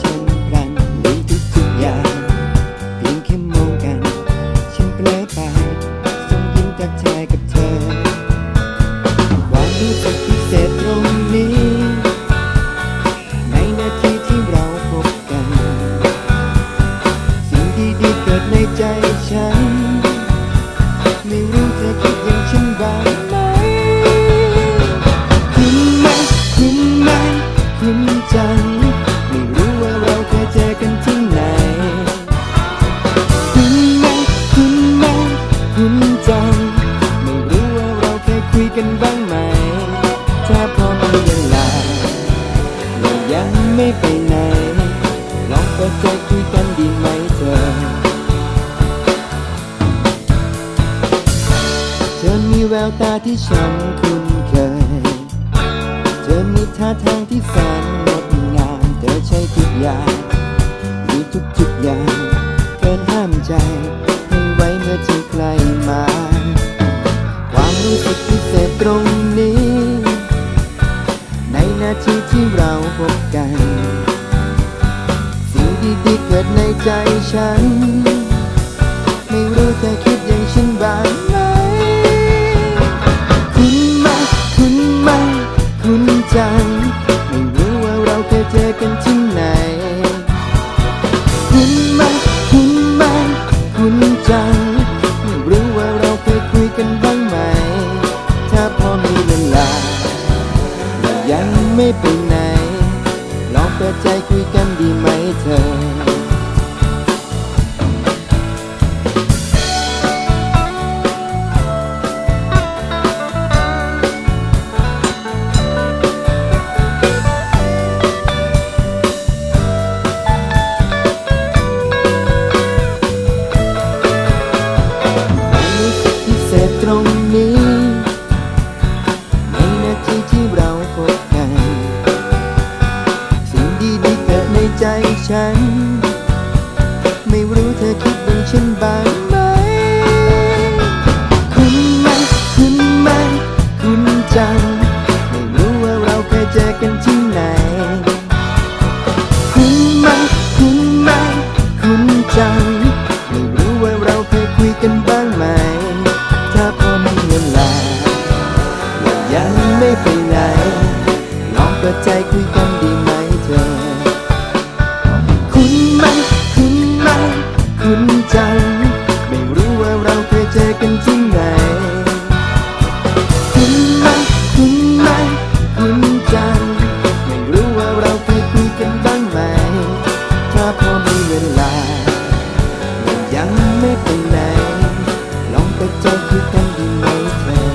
ฉันกันมีทุทุกอย่าง เพียงแค่มองกัน ฉันเปลอไปส่งยิ้มทักทายกับเธอ ความรู้สึกพิเศษตรงนี้ ในนาทีที่เราพบกัน สิ่งดีๆเกิดในใจฉัน ไม่รู้เธอคิดอย่างฉันบ้าง กันดีไหมเธอ เธอมีแววตาที่ฉันคุ้นเคย เธอมีท่าทางที่แสนงดงาม เธอใช้ทุกอย่างมีทุกทุกอย่างเกินห้ามใจ ให้ไว้เมื่อเธอใกล้มา ความรู้สึกพิเศษตรงนี้ ในนาทีที่เราพบกัน ดีๆเกิดในใจฉัน ไม่รู้เธอคิดอย่างฉันบ้างไหม คุณมาคุณมาคุณจัง ไม่รู้ว่าเราเคยเจอกันที่ไหน คุณมาคุณมาคุณจัง ไม่รู้ว่าเราเคยคุยกันบ้างไหม ถ้าพอมีเวลาและยังไม่ไปไหน ลองเปิดใจคุยกันดีไหมเธอ ใจฉัน ไม่รู้เธอคิดเหมือนฉันบ้างไหม คุณไหมคุณไหมคุณจัง ไม่รู้ว่าเราเคยเจอกันที่ไหน คุณไหมคุณไหมคุณจัง ไม่รู้ว่าเราเคยคุยกันบ้างไหม ถ้าพอมีเวลาและยังไม่ไปไหนลองเปิดใจคุยกัน rainbow plane.